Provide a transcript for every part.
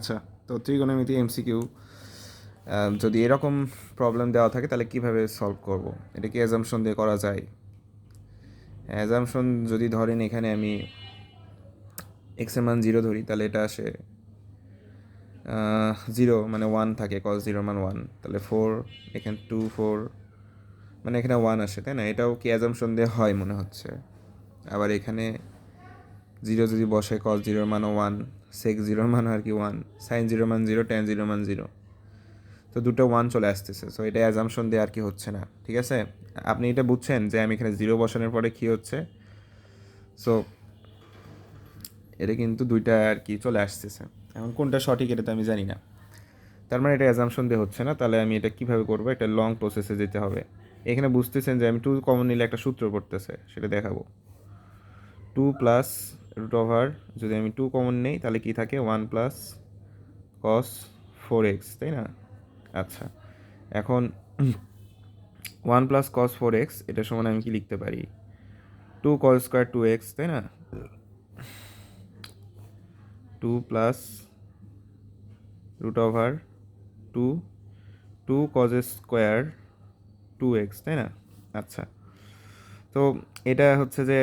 আচ্ছা তো ত্রিগোণমিতি এমসিকিউ যদি এরকম প্রবলেম দেওয়া থাকে, তাহলে কীভাবে সলভ করব? এটা কি অ্যাজামশন দিয়ে করা যায়? অ্যাজামশন যদি ধরেন এখানে আমি এক্সের মান জিরো ধরি, তাহলে এটা আসে জিরো মানে ওয়ান থাকে কস জিরো মান ওয়ান তাহলে ফোর এখানে টু ফোর মানে এখানে ওয়ান আসে, তাই না? এটাও কি অ্যাজামশন দিয়ে হয় মনে হচ্ছে? আবার এখানে জিরো যদি বসে কস জিরোর মানও ওয়ান সেক জিরোর মান আর কি ওয়ান সাইন জিরোর মান জিরো টেন জিরোর মান জিরো তো দুটো ওয়ান চলে আসতেছে। সো এটা অ্যাজামশন দিয়ে আর কি হচ্ছে না। ঠিক আছে? আপনি এটা বুঝছেন যে আমি এখানে জিরো বসানোর পরে কী হচ্ছে? সো এটা কিন্তু দুইটা আর কি চলে আসতেছে। এখন কোনটা সঠিক এটা তো আমি জানি না। তার মানে এটা অ্যাজামশন দিয়ে হচ্ছে না। তাহলে আমি এটা কীভাবে করব? একটা লং প্রসেসে যেতে হবে। এখানে বুঝতেছেন যে আমি টু কমন নিলে একটা সূত্র পড়তেছে, সেটা দেখাবো। টু প্লাস রুট ওভার যদি আমি টু কমন নেই, তাহলে কি থাকে? One plus cos four x তাই না? আচ্ছা এখন one plus cos four x এটা সমান আমি কি লিখতে পারি? Two cos square two x তাই না? Two plus root over two two cos square two x তাই না? আচ্ছা তো এটা হচ্ছে যে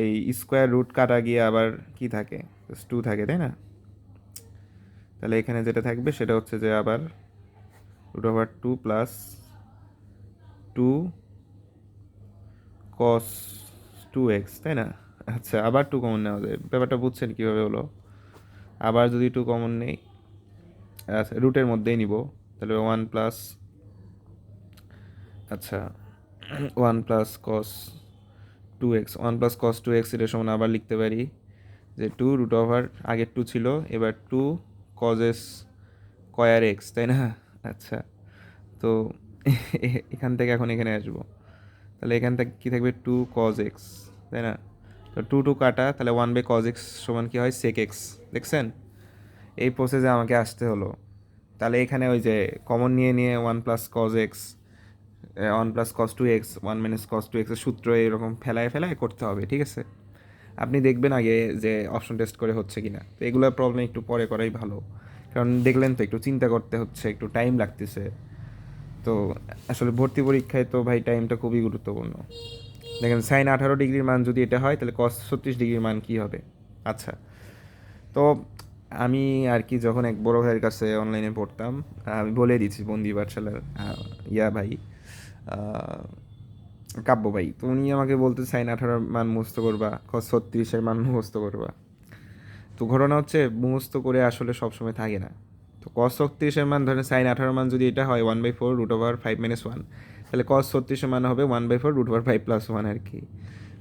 এই স্কোয়ার রুট কাটা গিয়ে আবার কি থাকে? টু থাকে, তাই না? তাহলে এখানে যেটা থাকবে সেটা হচ্ছে যে আবার root over two plus two cos two x তাই না? আচ্ছা আবার টু কমন নেওয়া যায়। ব্যাপারটা বুঝছেন কীভাবে হলো? আবার যদি টু কমন নেই আচ্ছা রুটের মধ্যেই নিব। তাহলে ওয়ান প্লাস আচ্ছা one plus cos two x one plus cos two x এটার সমান আবার লিখতে পারি যে টু রুট ওভার আগের টু ছিল, এবার টু কজেস কয়ার এক্স তাই না? আচ্ছা তো এখান থেকে এখন এখানে আসব। তাহলে এখান থেকে কী থাকবে? টু কজ এক্স তাই না? তো টু টু কাটা, তাহলে ওয়ান বাই কজ এক্স সমান কী হয়? সেক এক্স দেখছেন? এই প্রসেসে আমাকে আসতে হলো। তাহলে এখানে ওই যে কমন নিয়ে নিয়ে one plus cos x one plus cos two x one minus cos two এক্সের সূত্র এরকম ফেলায় ফেলায় করতে হবে, ঠিক আছে? আপনি দেখবেন আগে যে অপশন টেস্ট করে হচ্ছে কি না তো এগুলো প্রবলেম একটু পরে করাই ভালো। কারণ দেখলেন তো একটু চিন্তা করতে হচ্ছে, একটু টাইম লাগতেছে। তো আসলে ভর্তি পরীক্ষায় তো ভাই টাইমটা খুবই গুরুত্বপূর্ণ। দেখেন সাইন আঠারো ডিগ্রির মান যদি এটা হয়, তাহলে কস ছত্রিশ ডিগ্রির মান কী হবে? আচ্ছা। তো আমি আর কি যখন এক বড় ভাইয়ের কাছে অনলাইনে পড়তাম, আমি বলে দিচ্ছি বন্দি পাঠশালার ইয়া ভাই কাব্য ভাই তো উনি আমাকে বলতে সাইন আঠারোর মান মুখস্থ করবা ছত্রিশের মান মুখস্থ করবা। তো ঘটনা হচ্ছে, মুখস্থ করে আসলে সবসময় থাকে না। তো কস ছত্রিশের মান ধরেন সাইন আঠারো মান যদি এটা হয় one by four root over five minus one তাহলে কস ছত্রিশের মান হবে one by four root over five plus one আর কি।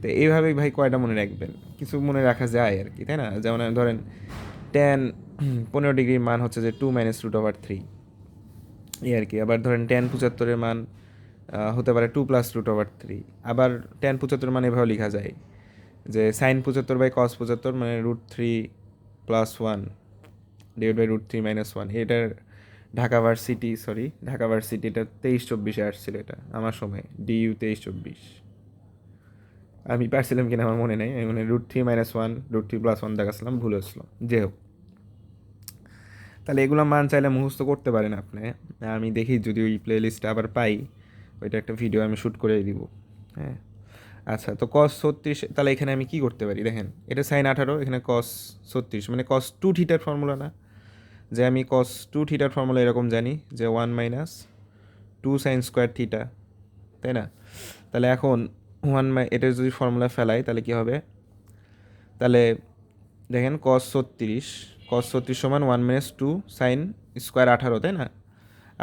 তো এইভাবেই ভাই কয়টা মনে রাখবেন? কিছু মনে রাখা যায় আর কি, তাই না? যেমন ধরেন টেন পনেরো ডিগ্রির মান হচ্ছে যে two minus root over three এই আর কি। আবার ধরেন টেন পঁচাত্তরের মান হতে পারে two plus root over three আবার টেন পঁচাত্তর মানে এভাবে লেখা যায় যে সাইন পঁচাত্তর বাই কস পঁচাত্তর মানে root three plus one divide by root three minus one এটার Dhaka varsity sorry Dhaka varsity এটা তেইশ চব্বিশে আসছিল এটা, আমার সময় ডিইউ তেইশ চব্বিশ। আমি পারছিলাম কিনা আমার মনে নেই, আমি মানে root three minus one root three plus one দেখাচ্ছিলাম, ভুল হয়েছিল। যে হোক। তাহলে এগুলো মান চাইলে মুখস্থ করতে পারেন আপনি। আমি দেখি যদি ওই প্লে লিস্টটা আবার পাই। ওইটা একটা ভিডিও আমি শ্যুট করে দিব। হ্যাঁ। আচ্ছা তো কস ছত্রিশ, তাহলে এখানে আমি কি করতে পারি? দেখেন, এটা সাইন আঠারো, এখানে কস ছত্রিশ মানে কস টু থিটার ফর্মুলা না। যে আমি কস টু থিটার ফর্মুলা এরকম জানি, যে one minus two sine square theta তাই না? তাহলে এখন ওয়ান মাই এটার যদি ফর্মুলা ফেলাই, তাহলে কী হবে? তাহলে দেখেন কস ছত্রিশ কস ছত্রিশ সমান one minus two sine square আঠারো, তাই না?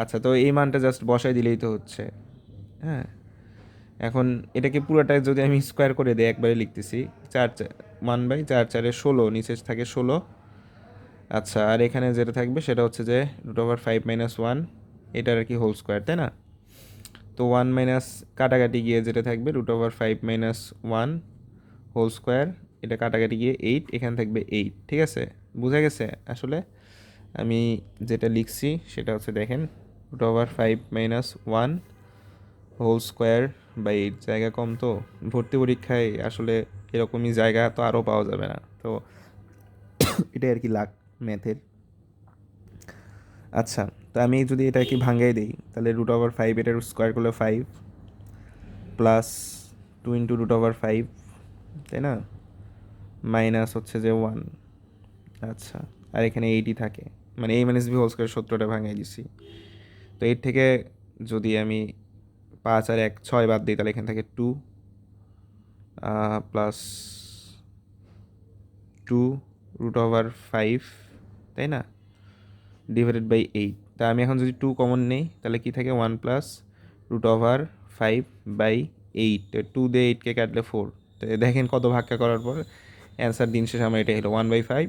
আচ্ছা তো এই মানটা জাস্ট বসাই দিলেই তো হচ্ছে। হ্যাঁ। এখন এটাকে পুরোটা যদি আমি স্কোয়ার করে দিই, একবারে লিখতেছি, চার ওয়ান বাই চার চারে ষোলো, নিচে থাকে ষোলো। আচ্ছা আর এখানে যেটা থাকবে সেটা হচ্ছে যে root over five minus one এটার আর কি হোল স্কোয়ার তাই না? তো ওয়ান মাইনাস কাটাকাটি গিয়ে যেটা থাকবে root over five minus one whole square এটা কাটাকাটি গিয়ে এইট এখানে থাকবে এইট ঠিক আছে? বোঝা গেছে আসলে? আমি যেটা লিখছি সেটা হচ্ছে দেখেন root over five minus one whole square বা এইট জায়গা কম তো, ভর্তি পরীক্ষায় আসলে এরকমই জায়গা তো আরও পাওয়া যাবে না। তো এটাই আর কি লাখ ম্যাথের আচ্ছা তো আমি যদি এটা কি ভাঙ্গাই দিই, তাহলে রুট ওভার ফাইভ এটার স্কোয়ার করলে five plus two into root over five তাই না? মাইনাস হচ্ছে যে ওয়ান আচ্ছা আর এখানে এইটই থাকে। মানে এই মাইনাস বি হোল স্কোয়ার সত্তরটা ভাঙাই দিছি। তো এর থেকে যদি আমি পাঁচ আর এক, ছয় বাদ দিই, তাহলে এখানে থাকে two plus two root over five তাই না? ডিভাইডেড বাই এইট তা আমি এখন যদি টু কমন নেই, তাহলে কি থাকে? One plus root over five by eight two দিয়ে এইটকে কাটলে ফোর তো দেখেন কত ভাগ্যা করার পর অ্যান্সার দিন শেষে আমার এটা হলো one by five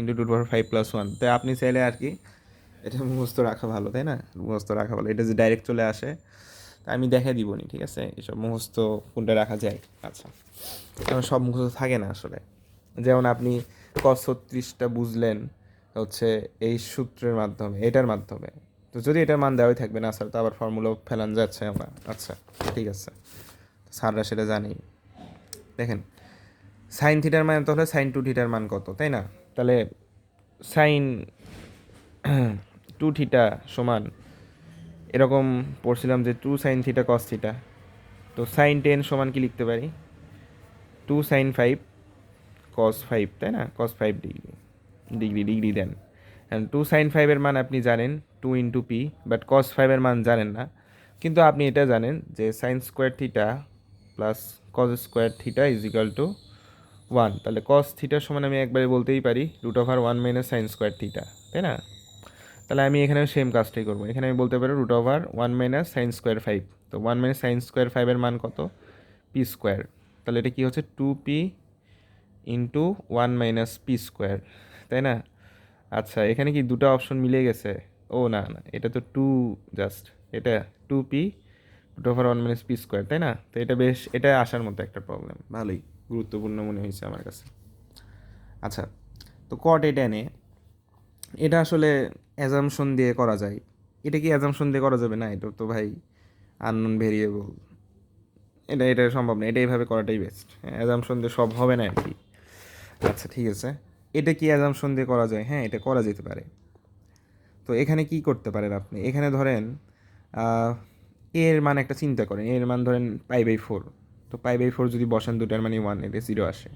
into two power five plus one তাই আপনি চাইলে আর কি, এটা মুখস্থ রাখা ভালো, তাই না? মুখস্থ রাখা ভালো। এটা যে ডাইরেক্ট চলে আসে তা আমি দেখে দিবনি, ঠিক আছে? এসব মুখস্থ কোনটা রাখা যায়। আচ্ছা। কারণ সব মুখস্থ থাকে না আসলে। যেমন আপনি ক ছত্রিশটা বুঝলেন, হচ্ছে এই সূত্রের মাধ্যমে, এটার মাধ্যমে। তো যদি এটার মান দেওয়াই থাকবে, না স্যার, তো আবার ফর্মুলাও ফেলান যাচ্ছে আমরা। আচ্ছা ঠিক আছে। স্যাররা সেটা জানি দেখেন সাইন থিটার মান তাহলে সাইন টু থিটার মান কত, তাই না? তাহলে সাইন টু থিটা সমান এরকম পড়ছিলাম যে two sine theta cos theta তো সাইন টেন সমান কি লিখতে পারি? Two sine five cos five তাই না? Cos five degree degree degree then. And two sine ফাইভের মান আপনি জানেন two into P but cos ফাইভের মান জানেন না। কিন্তু আপনি এটা জানেন যে sine square theta plus cos square theta is equal to one তাহলে কস থিটার সমান আমি একবারে বলতেই পারি root over one minus sine square theta তাই না? তাহলে আমি এখানে সেম কাজটাই করব। এখানে আমি বলতে পারি root over one minus sine square five তো ওয়ান মাইনাস সাইন স্কোয়ার ফাইভের মান কত? পি স্কোয়ার তাহলে এটা কী হচ্ছে? Two P into one minus P square তাই না? আচ্ছা এখানে কি দুটো অপশন মিলে গেছে? ও, না না, এটা তো টু জাস্ট এটা two P root over one minus P square তাই না? তো এটা বেশ, এটা আসার মতো একটা প্রবলেম ভালোই, গুরুত্বপূর্ণ মনে হয়েছে আমার কাছে। আচ্ছা তো কট এটা এনে, এটা আসলে অ্যাজামশন দিয়ে করা যায়। এটা কি অ্যাজামশন দিয়ে করা যাবে? না, এটা তো ভাই আননোন ভেরিয়েবল এটা এটা সম্ভব না, এটা এইভাবে করাটাই বেস্ট অ্যাজামশন দিয়ে সব হবে না আর কি আচ্ছা ঠিক আছে। এটা কি অ্যাজামশন দিয়ে করা যায়? হ্যাঁ এটা করা যেতে পারে। তো এখানে কি করতে পারেন আপনি? এখানে ধরেন এর মান একটা চিন্তা করেন। এর মান ধরেন পাই বাই ফোর তো পাই বাই ফোর যদি বসান দুটার মানে ওয়ান এটা জিরো আসে।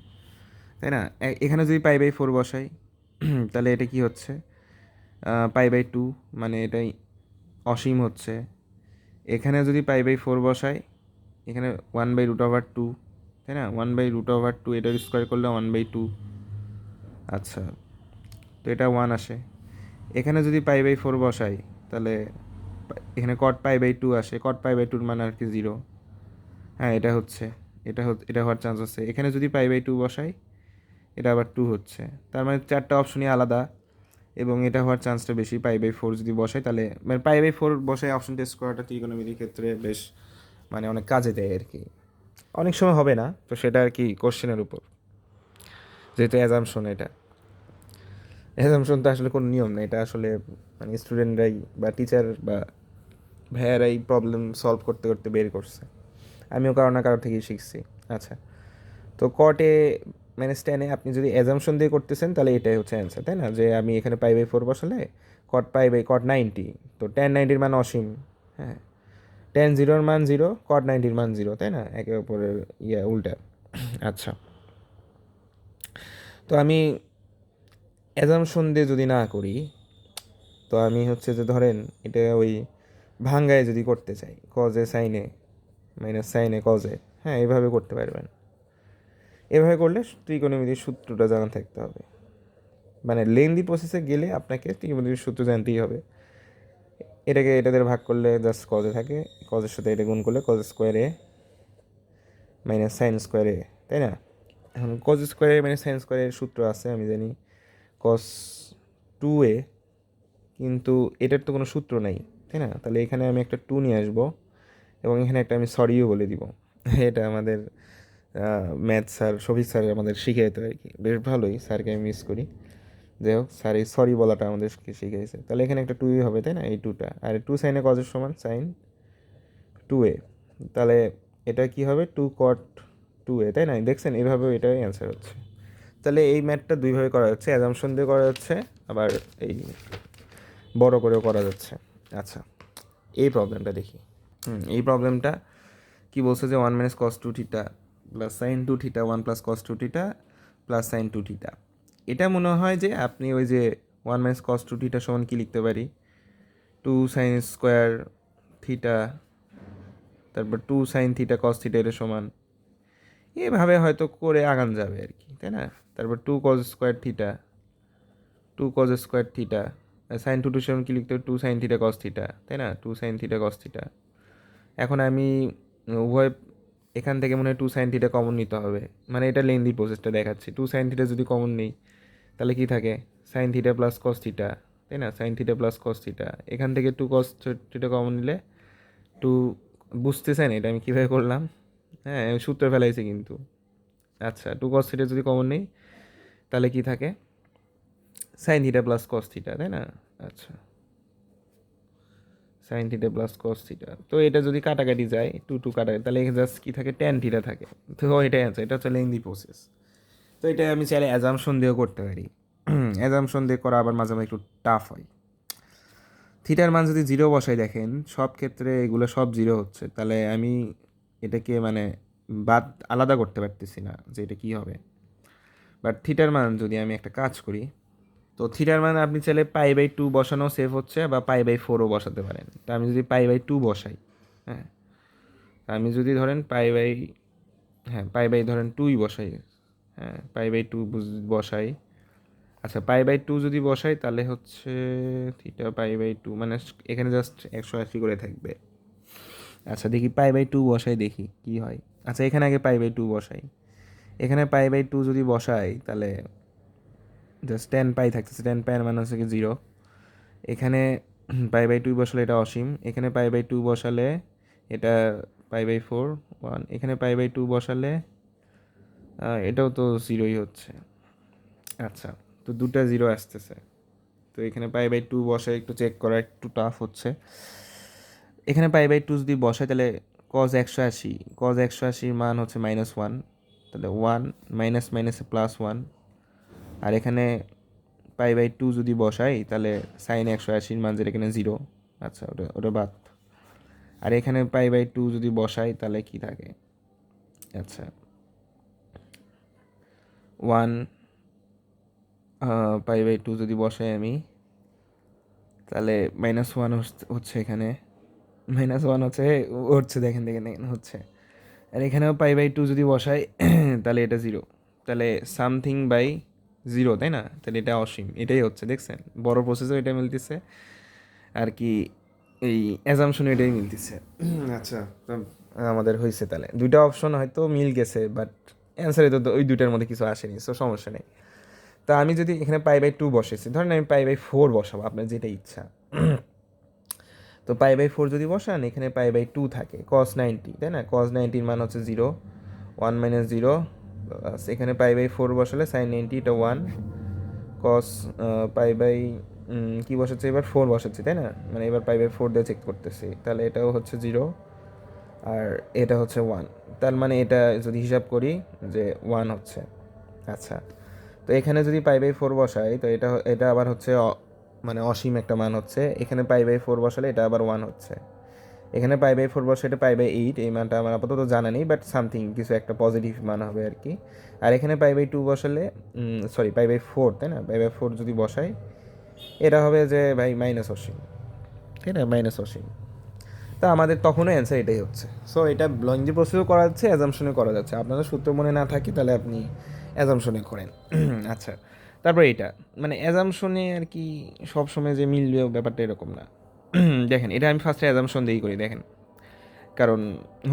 তাই না? এখানে যদি পাই বাই ফোর বসাই, তাহলে এটা কি হচ্ছে? পাই বাই টু মানে এটাই অসীম হচ্ছে। এখানে যদি পাই বাই ফোর বসাই, এখানে one by root over two, তাই না? One by root over two, এটার স্কোয়ার করলে ওয়ান বাই টু। আচ্ছা তো এটা ওয়ান আসে। এখানে যদি পাই বাই ফোর বসাই, তাহলে এখানে কট পাই বাই টু আসে। কট পাই বাই টুর মান আর কি জিরো হ্যাঁ এটা হচ্ছে। এটা এটা হওয়ার চান্স আছে। এখানে যদি পাই বাই টু বসাই, এটা আবার টু হচ্ছে। তার মানে চারটা অপশনই আলাদা। এবং এটা হওয়ার চান্সটা বেশি পাই বাই ফোর যদি বসাই তাহলে মানে পাই বাই ফোর বসাই অপশন টেস্ট করাটা ত্রিকোণমিতির ক্ষেত্রে বেশ মানে অনেক কাজে দেয় আর কি। অনেক সময় হবে না, তো সেটা আর কি কোশ্চেনের উপর। যেহেতু অ্যাজামশন এটা। অ্যাজামশন তো আসলে কোনো নিয়ম না, এটা আসলে মানে স্টুডেন্টরাই বা টিচার বা ভাইয়ারাই প্রবলেম সলভ করতে করতে বের করছে। আমিও কারও না কারও থেকেই শিখছি। আচ্ছা তো কটে মানে স্ট্যানে আপনি যদি অ্যাজামশন দিয়ে করতেছেন, তাহলে এটাই হচ্ছে অ্যান্সার তাই না? যে আমি এখানে পাই বাই ফোর বসালে cot pi by cot ninety তো টেন নাইনটির মান অসীম হ্যাঁ? টেন জিরোর মান জিরো কট নাইনটির মান জিরো তাই না? একে অপরের ইয়ে উল্টা। আচ্ছা। তো আমি অ্যাজামশন দিয়ে যদি না করি, তো আমি হচ্ছে যে ধরেন এটা ওই ভাঙ্গায় যদি করতে চাই কজে সাইনে মাইনাস সাইনে কজে হ্যাঁ এইভাবে করতে পারবেন। এভাবে করলে ত্রিকোণমিতির সূত্রটা জানা থাকতে হবে। মানে লেন্দি প্রসেসে গেলে আপনাকে ত্রিকোণমিতির সূত্র জানতেই হবে। এটাকে এটাদের ভাগ করলে জাস্ট কজে থাকে। কজের সাথে এটা গুণ করলে কজ স্কোয়ারে মাইনাস সাইন স্কোয়ারে তাই না? এখন কজ স্কোয়ারে মানে সাইন স্কোয়ারের সূত্র আছে, আমি জানি। কস টু এ কিন্তু এটার তো কোনো সূত্র নাই, তাই না? তাহলে এখানে আমি একটা টু নিয়ে আসব এবং এখানে একটা আমি সরিও বলে দিব। এটা আমাদের ম্যাথ স্যার শফিক স্যার আমাদের শিখিয়েছে আর কি? বেশ ভালোই স্যারকে আমি মিস করি। যাই হোক, স্যার এই সরি বলাটা আমাদেরকে শিখিয়েছে। তাহলে এখানে একটা টুই হবে, তাই না? এই টুটা আর টু সাইনে কজের সমান? সাইন টু এ তাহলে এটা কি হবে? টু কট টু এ তাই না? দেখছেন এইভাবেও এটাই অ্যান্সার হচ্ছে। তাহলে এই ম্যাথটা দুইভাবে করা হচ্ছে অ্যাজামশন দিয়ে করা যাচ্ছে, আবার এই বড় করেও করা যাচ্ছে। আচ্ছা এই প্রবলেমটা দেখি। হুম, এই প্রবলেমটা কি বলছে যে one minus cos two theta plus sine two theta one plus cos two theta plus sine two theta এটা মনে হয় যে আপনি ওই যে one minus cos two theta সমান কী লিখতে পারি? টু সাইন স্কোয়ার থিটা তারপর two sine theta cos theta এর সমান। এভাবে হয়তো করে আগান যাবে আর কি, তাই না? তারপর two cos square theta two cos square theta sine two two seven কি লিখতে two sine theta cos theta তাই না? Two sine theta cos theta এখন আমি উভয় এখান থেকে মনে হয় টু সাইন থিটা কমন নিতে হবে। মানে এটা লেন্দি প্রসেসটা দেখাচ্ছে। টু সাইন থিটা যদি কমন নেই, তাহলে কি থাকে? Sine theta plus cos theta তাই না? Sine theta plus cos theta এখান থেকে টু কস থিটা কমন নিলে টু বুঝতেছেন এটা আমি কীভাবে করলাম। হ্যাঁ সূত্র ফেলাইছি কিন্তু। আচ্ছা টু কস থিটা যদি কমন নেই, তাহলে কি থাকে? Sine theta plus cos theta তাই না? আচ্ছা। Sine theta plus cos theta তো এটা যদি কাটাকাটি যায় টু টু কাটাকাটি, তাহলে জাস্ট কী থাকে? ট্যান থিটা থাকে। তো এটাই আছে এটা হচ্ছে লেন্দি প্রসেস তো এটা আমি চাইলে অ্যাজামশন দিয়েও করতে পারি। অ্যাজামশন দিয়ে করা আবার মাঝে মাঝে একটু টাফ হয়। থিটার মান যদি জিরো বসাই দেখেন, সব ক্ষেত্রে এগুলো সব জিরো হচ্ছে। তাহলে আমি এটাকে মানে বাদ, আলাদা করতে পারতেছি না যে এটা কী হবে। বাট থিটার মান যদি আমি একটা কাজ করি তো থিটার মান আপনি চাইলে পাই বাই টু বসানো সেফ হচ্ছে বা পাই বাই ফোরও বসাতে পারেন তা আমি যদি পাই বাই টু বসাই হ্যাঁ আমি যদি ধরেন পাই বাই হ্যাঁ পাই বাই ধরেন টুই বসাই হ্যাঁ পাই বাই টু বসাই আচ্ছা পাই বাই টু যদি বসাই তাহলে হচ্ছে থিটা পাই বাই টু মানে এখানে জাস্ট একশো আশি করে থাকবে আচ্ছা দেখি পাই বাই টু বসাই দেখি কি হয় আচ্ছা এখানে আগে পাই বাই টু বসাই এখানে পাই বাই টু যদি বসাই তাহলে জাস্ট টেন পাই থাকতেছে। টেন পাইয়ের মানে হচ্ছে কি জিরো এখানে পাই বাই টু বসালে এটা অসীম। এখানে পাই বাই টু বসালে এটা পাই বাই ফোর ওয়ান এখানে পাই বাই টু বসালে এটাও তো জিরোই হচ্ছে। আচ্ছা তো দুটা জিরো আসতেছে। তো এখানে পাই বাই টু বসে একটু চেক করা একটু টাফ হচ্ছে। এখানে পাই বাই টু যদি বসাই তাহলে কজ একশো আশি। কজ একশো আশির মান হচ্ছে মাইনাস ওয়ান তাহলে ওয়ান মাইনাস মাইনাসে প্লাস ওয়ান আর এখানে পাই বাই টু যদি বসাই, তাহলে সাইন একশো আশির মান যেটা এখানে জিরো আচ্ছা ওটা ওটা বাদ। আর এখানে পাই বাই টু যদি বসাই, তাহলে কি থাকে? আচ্ছা। ওয়ান পাই বাই টু যদি বসাই আমি, তাহলে মাইনাস ওয়ান হচ্ছে এখানে। মাইনাস ওয়ান হচ্ছে হচ্ছে দেখেন দেখেন দেখেন, হচ্ছে। আর এখানেও পাই বাই টু যদি বসাই, তাহলে এটা জিরো তাহলে সামথিং বাই জিরো তাই না? তাহলে এটা অসীম এটাই হচ্ছে দেখছেন? বড় প্রসেসও এটা মিলতেছে আর কি এই অ্যাজামশন এটাই মিলতেছে। আচ্ছা আমাদের হয়েছে তাহলে। দুইটা অপশন হয়তো মিল গেছে বাট অ্যান্সারে তো ওই দুইটার মধ্যে কিছু আসেনি সো সমস্যা নেই। তা আমি যদি এখানে পাই বাই টু বসেছি ধরেন আমি পাই বাই ফোর বসাবো আপনার যেটা ইচ্ছা। তো পাই বাই ফোর যদি বসান এখানে পাই বাই টু থাকে কস নাইনটি তাই না? কস নাইনটির মান হচ্ছে জিরো ওয়ান মাইনাস জিরো এখানে পাই বাই ফোর বসালে সাইন নাইনটি, এটা ওয়ান কস পাই বাই কী বসাচ্ছে? এবার ফোর বসাচ্ছি, তাই না? মানে এবার পাই বাই ফোর দিয়ে চেক করতেছি। তাহলে এটাও হচ্ছে জিরো আর এটা হচ্ছে ওয়ান তার মানে এটা যদি হিসাব করি যে ওয়ান হচ্ছে। আচ্ছা তো এখানে যদি পাই বাই ফোর বসাই, তো এটা এটা আবার হচ্ছে মানে অসীম একটা মান হচ্ছে। এখানে পাই বাই ফোর বসালে এটা আবার ওয়ান হচ্ছে। এখানে পাই বাই ফোর বসে এটা পাই বাই এইট এই মানটা আমার আপাতত জানা নেই বাট সামথিং কিছু একটা পজিটিভ মান হবে আর কি। আর এখানে পাই বাই টু বসালে সরি পাই বাই ফোর তাই না? পাই বাই ফোর যদি বসাই, এটা হবে যে ভাই মাইনাস অসীম। ঠিক না? মাইনাস অসীম। তা আমাদের তখনও অ্যান্সার এটাই হচ্ছে। সো এটা লঞ্জি প্রসেসও করা যাচ্ছে অ্যাজামশনে করা যাচ্ছে। আপনাদের সূত্র মনে না থাকে, তাহলে আপনি অ্যাজামশনে করেন। আচ্ছা তারপর এটা মানে অ্যাজামশনে আর কি সবসময় যে মিলবে, ব্যাপারটা এরকম না। দেখেন, এটা আমি ফার্স্টে অ্যাজামশন দিয়েই করি, দেখেন। কারণ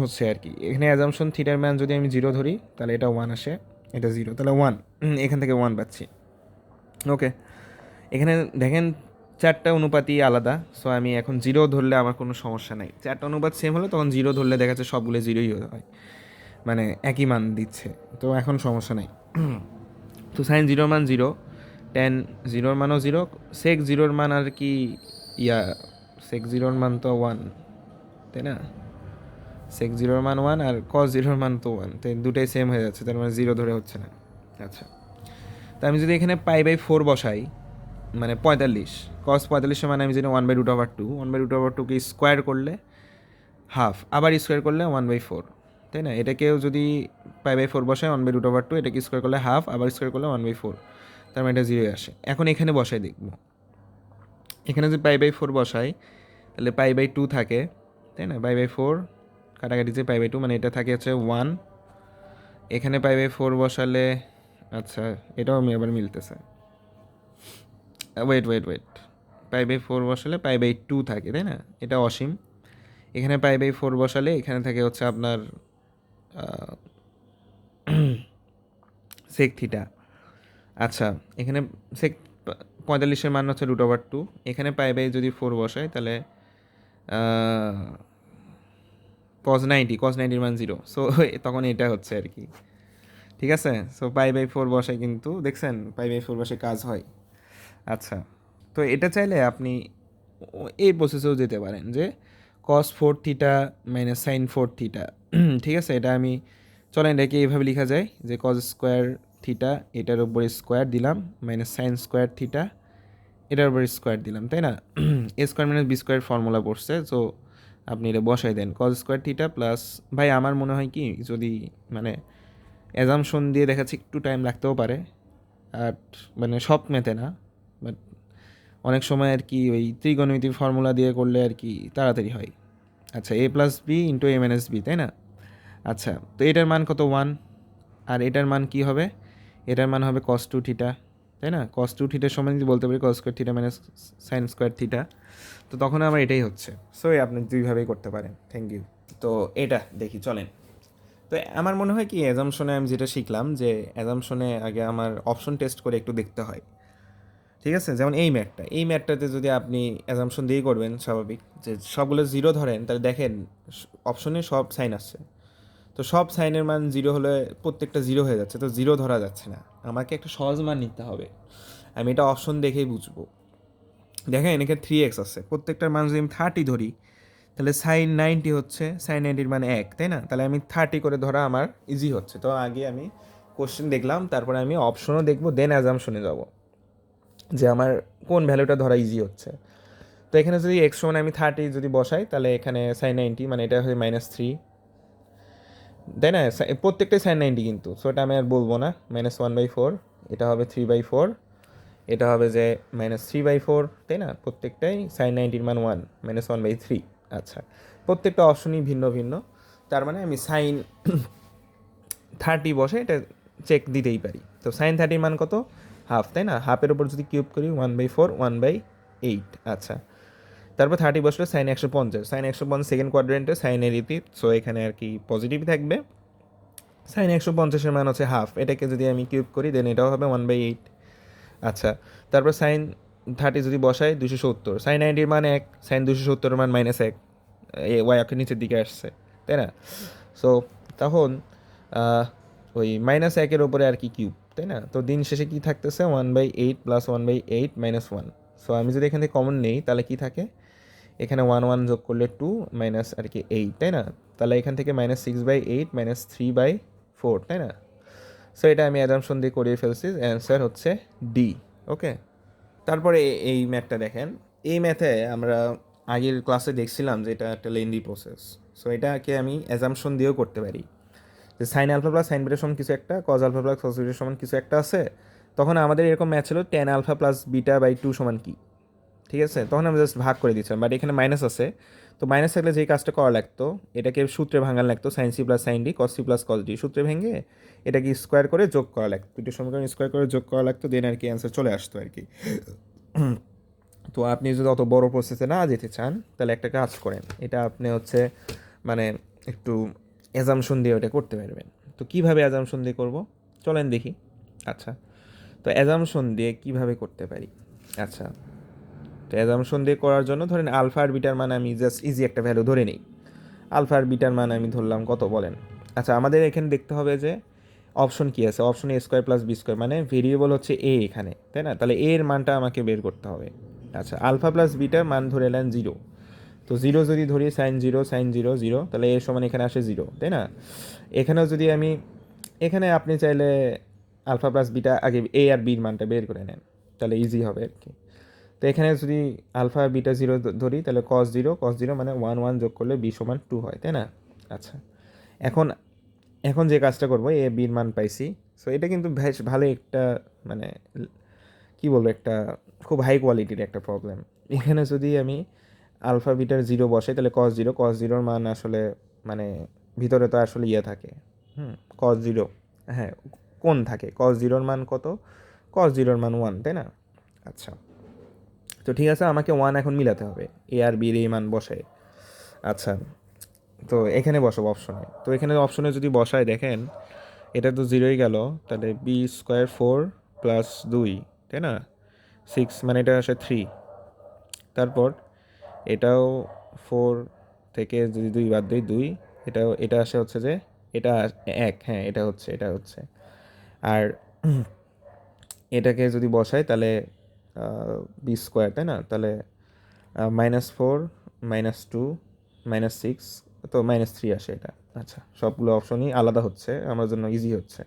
হচ্ছে আর কি, এখানে অ্যাজামশন থিটার ম্যান যদি আমি জিরো ধরি, তাহলে এটা ওয়ান আসে, এটা জিরো তাহলে ওয়ান এখান থেকে ওয়ান পাচ্ছি। ওকে এখানে দেখেন, চারটা অনুপাতই আলাদা সো আমি এখন জিরো ধরলে আমার কোনো সমস্যা নাই। চারটা অনুপাত সেম হলে তখন জিরো ধরলে দেখা যাচ্ছে সবগুলো জিরোই হয় মানে একই মান দিচ্ছে, তো এখন সমস্যা নাই। তো সাইন জিরোর মান জিরো টেন জিরোর মানও জিরো সেক জিরোর মান আর কি, ইয়া সেক জিরোর মান তো ওয়ান তাই না? সেক জিরোর মান ওয়ান আর কস জিরোর মান তো ওয়ান তো এই দুটাই সেম হয়ে যাচ্ছে, তার মানে জিরো ধরে হচ্ছে না। আচ্ছা। তা আমি যদি এখানে পাই বাই ফোর বসাই মানে পঁয়তাল্লিশ কস পঁয়তাল্লিশের মানে আমি জানি one by root over two one by root over টুকে স্কোয়ার করলে হাফ আবার স্কোয়ার করলে ওয়ান বাই ফোর তাই না? এটাকেও যদি পাই বাই ফোর বসায় one by root over two এটাকে স্কোয়ার করলে হাফ আবার স্কোয়ার করলে ওয়ান বাই ফোর তার মানে এটা জিরোই আসে। এখন এখানে বসাই দেখব। এখানে যদি পাই বাই ফোর বসাই তাহলে পাই বাই টু থাকে, তাই না? পাই বাই ফোর, কাটাকাটিতে পাই বাই টু মানে এটা থাকে হচ্ছে ওয়ান। এখানে পাই বাই ফোর বসালে আচ্ছা এটাও আমি আবার মিলতেছে। Wait wait wait pi by four বসালে পাই বাই টু থাকে, তাই না? এটা অসীম। এখানে পাই বাই ফোর বসালে এখানে থাকে হচ্ছে আপনার সেক থিটা আচ্ছা এখানে সেক পঁয়তাল্লিশের মান হচ্ছে রুট ওভার টু এখানে পাই বাই যদি ফোর বসায়, তাহলে কজ নাইনটি কজ নাইনটির মান জিরো সো তখন এটা হচ্ছে আর কি। ঠিক আছে? সো পাই বাই ফোর বসাই কিন্তু, দেখছেন? পাই বাই ফোর বসে কাজ হয়। আচ্ছা। তো এটা চাইলে আপনি এই প্রসেসেও যেতে পারেন যে cos four theta minus sine four theta ঠিক আছে? এটা আমি, চলেন এটাকে এইভাবে লেখা যায় যে কজ স্কোয়ার থিটা এটার উপরে স্কোয়ার দিলাম মাইনাস সাইন স্কোয়ার থিটা এটার উপরে স্কোয়ার দিলাম, তাই না? A square minus B square formula পড়ছে সো আপনি এটা বসাই দেন। কজ স্কোয়ার থিটা প্লাস ভাই, আমার মনে হয় কি, যদি মানে অ্যাজামশন দিয়ে দেখাচ্ছি, একটু টাইম লাগতেও পারে। আর মানে সব মেতে না বাট অনেক সময় আর কি ওই ত্রিগণমিতির ফর্মুলা দিয়ে করলে আর কি তাড়াতাড়ি হয়। আচ্ছা A plus B into A minus B তাই না? আচ্ছা তো এটার মান কত? ওয়ান আর এটার মান কি হবে? এটার মান হবে কস টু থিটা তাই না? কস টু থিটার সময় যদি বলতে পারি cos square theta minus sine square theta তো তখন আমার এটাই হচ্ছে। সো আপনি দুইভাবেই করতে পারেন। থ্যাংক ইউ তো এটা দেখি, চলেন। তো আমার মনে হয় কি অ্যাজামশনে আমি যেটা শিখলাম যে অ্যাজামশনে আগে আমার অপশন টেস্ট করে একটু দেখতে হয়। ঠিক আছে? যেমন এই ম্যাটটা এই ম্যাটটাতে যদি আপনি অ্যাজামশন দিয়েই করবেন, স্বাভাবিক। যে সবগুলো জিরো ধরেন, তাহলে দেখেন অপশনে সব সাইন আসছে। তো সব সাইনের মান জিরো হলে প্রত্যেকটা জিরো হয়ে যাচ্ছে, তো জিরো ধরা যাচ্ছে না। আমাকে একটা সহজ মান নিতে হবে। আমি এটা অপশন দেখেই বুঝব। দেখেন, এখানে থ্রি এক্স আছে। প্রত্যেকটার মান যদি আমি থার্টি ধরি, তাহলে সাইন নাইনটি হচ্ছে সাইন নাইনটির মানে এক, তাই না? তাহলে আমি থার্টি করে ধরা আমার ইজি হচ্ছে। তো আগে আমি কোশ্চেন দেখলাম, তারপরে আমি অপশনও দেখব দেন অ্যাজামশনে যাব। যে আমার কোন ভ্যালুটা ধরা ইজি হচ্ছে। তো এখানে যদি এক্স সমান আমি থার্টি যদি বসাই, তাহলে এখানে সাইন নাইনটি মানে এটা হচ্ছে মাইনাস থ্রি তাই না? প্রত্যেকটাই সাইন নাইনটি কিন্তু। সো এটা আমি আর বলব না। মাইনাস ওয়ান বাই ফোর এটা হবে থ্রি বাই ফোর এটা হবে যে মাইনাস থ্রি বাই ফোর তাই না? প্রত্যেকটাই সাইন নাইনটির মান one minus one by three আচ্ছা প্রত্যেকটা অপশনই ভিন্ন ভিন্ন। তার মানে আমি সাইন থার্টি বসে এটা চেক দিতেই পারি। তো সাইন থার্টির মান কত? হাফ তাই না? হাফের ওপর যদি কিউব করি one by four one by eight আচ্ছা তারপর থার্টি বসলে সাইন একশো পঞ্চাশ সাইন একশো পঞ্চাশ সেকেন্ড কোয়াড্রেন্টে সাইনের রীতি সো এখানে আর কি পজিটিভ থাকবে। সাইন একশো পঞ্চাশের মান হচ্ছে হাফ এটাকে যদি আমি কিউব করি দেন এটাও হবে ওয়ান বাই এইট আচ্ছা তারপর সাইন থার্টি যদি বসাই দুশো সত্তর। সাইন নাইনটির মান এক সাইন দুশো সত্তরের মান মাইনাস এক। ওয়াই অক্ষের নিচের দিকে আসছে, তাই না? সো তখন ওই মাইনাস একের ওপরে আর কি কিউব তাই না? তো দিন শেষে কি থাকতেছে? One by eight plus one by eight minus one so আমি যদি এখান থেকে কমন নেই, তাহলে কী থাকে? এখানে ওয়ান ওয়ান যোগ করলে টু মাইনাস আর কি এইট তাই না? তাহলে এখান থেকে minus six by eight minus three by four তাই না? সো এটা আমি অ্যাজামশন দিয়ে করিয়ে ফেলছি। অ্যান্সার হচ্ছে ডি ওকে তারপরে এই ম্যাথটা দেখেন। এই ম্যাথে আমরা আগের ক্লাসে দেখছিলাম যে এটা একটা লেন্দি প্রসেস সো এটাকে আমি অ্যাজামশন দিয়েও করতে পারি। যে সাইন আলফা প্লাস সাইন বিটার সমান কিছু একটা কজ আলফা প্লাস কজ বিটার সমান কিছু একটা আছে। তখন আমাদের এরকম ম্যাথ ছিল tan alpha plus beta by two সমান কি? ঠিক আছে? তখন আমি জাস্ট ভাগ করে দিচ্ছিলাম বাট এখানে মাইনাস আছে। তো মাইনাস থাকলে যেই কাজটা করা লাগতো, এটাকে সূত্রে ভাঙান লাগতো sine C plus sine D cos C plus cos D সূত্রে ভেঙে এটাকে স্কোয়ার করে যোগ করা লাগতো। দুটো সমীকরণ স্কোয়ার করে যোগ করা লাগতো দেন আর কি অ্যান্সার চলে আসতো আর কি। তো আপনি যদি অত বড় প্রসেসে না যেতে চান, তাহলে একটা কাজ করেন। এটা আপনি হচ্ছে মানে একটু অ্যাজামশন দিয়ে ওটা করতে পারবেন। তো কীভাবে অ্যাজামশন দিয়ে করব? চলেন দেখি। আচ্ছা। তো অ্যাজামশন দিয়ে কীভাবে করতে পারি? আচ্ছা। তো অ্যাজামশন দিয়ে করার জন্য ধরেন আলফা আর বিটার মান আমি জাস্ট ইজি একটা ভ্যালু ধরে নিই। আলফা আর বিটার মান আমি ধরলাম কত বলেন? আচ্ছা আমাদের এখানে দেখতে হবে যে অপশন কি আছে? Option A square plus B square মানে ভেরিয়েবল হচ্ছে এ এখানে, তাই না? তাহলে এর মানটা আমাকে বের করতে হবে। আচ্ছা আলফা প্লাস বিটার মান ধরে নেন জিরো তো জিরো যদি ধরি sine zero sine zero zero তাহলে এর সমান এখানে আসে জিরো তাই না? এখানেও যদি আমি, এখানে আপনি চাইলে আলফা প্লাস বিটা আগে এ আর বির মানটা বের করে নেন, তাহলে ইজি হবে আর কি। তো এখানে যদি আলফা, বিটা জিরো ধরি, তাহলে কস জিরো কস জিরো মানে ওয়ান ওয়ান যোগ করলে বি সমান টু হয়, তাই না? আচ্ছা। এখন এখন যে কাজটা করব এ বির মান পাইছি। সো এটা কিন্তু বেশ ভালো একটা মানে কি বলব, একটা খুব হাই কোয়ালিটির একটা প্রবলেম এখানে যদি আমি আলফা, বিটার জিরো বসে তাহলে কস জিরো কস জিরোর মান আসলে মানে ভিতরে তো আসলে ইয়ে থাকে। হুম কস জিরো। হ্যাঁ কোন থাকে। কস জিরোর মান কত? কস জিরোর মান ওয়ান তাই না? আচ্ছা। তো ঠিক আছে, আমাকে ওয়ান এখন মিলাতে হবে। এ আর বির এই মান বসে আচ্ছা তো এখানে বসাবো অপশনে তো এখানে অপশনে যদি বসায় দেখেন, এটা তো জিরোই গেল, তাহলে বি স্কোয়ার ফোর প্লাস দুই, তাই না? সিক্স মানে এটা আসে থ্রি তারপর এটাও ফোর থেকে যদি দুই বাদ দিই, দুই, এটাও, এটা আসে হচ্ছে যে, এটা এক হ্যাঁ এটা হচ্ছে এটা হচ্ছে। আর এটাকে যদি বসাই, তাহলে বি স্কোয়ার তাই না? তাহলে minus four minus two minus six তো মাইনাস থ্রি আসে এটা। আচ্ছা সবগুলো অপশনই আলাদা হচ্ছে, আমার জন্য ইজি হচ্ছে।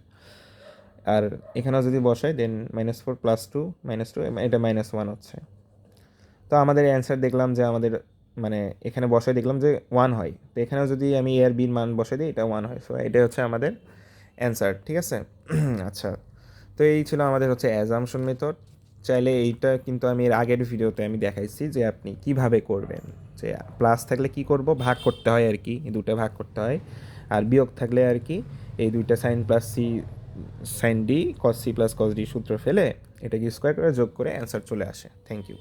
আর এখানেও যদি বসাই then minus four plus two minus two এটা মাইনাস ওয়ান হচ্ছে। তো আমাদের অ্যান্সার দেখলাম যে আমাদের মানে এখানে বসাই দেখলাম যে ওয়ান হয়। তো এখানেও যদি আমি এ আর বির মান বসাই দিই, এটা ওয়ান হয়। সো এটা হচ্ছে আমাদের অ্যান্সার ঠিক আছে? আচ্ছা তো এই ছিল আমাদের হচ্ছে অ্যাজামশন মেথড চাইলে এইটা কিন্তু আমি এর আগের ভিডিওতে আমি দেখাইছি যে আপনি কীভাবে করবেন। যে প্লাস থাকলে কি করব? ভাগ করতে হয় আর কি দুটো ভাগ করতে হয়। আর বিয়োগ থাকলে আর কি, এই দুইটা sine plus C sine D cos C plus cos D সূত্র ফেলে এটাকে স্কোয়ার করে যোগ করে অ্যান্সার চলে আসে। Thank you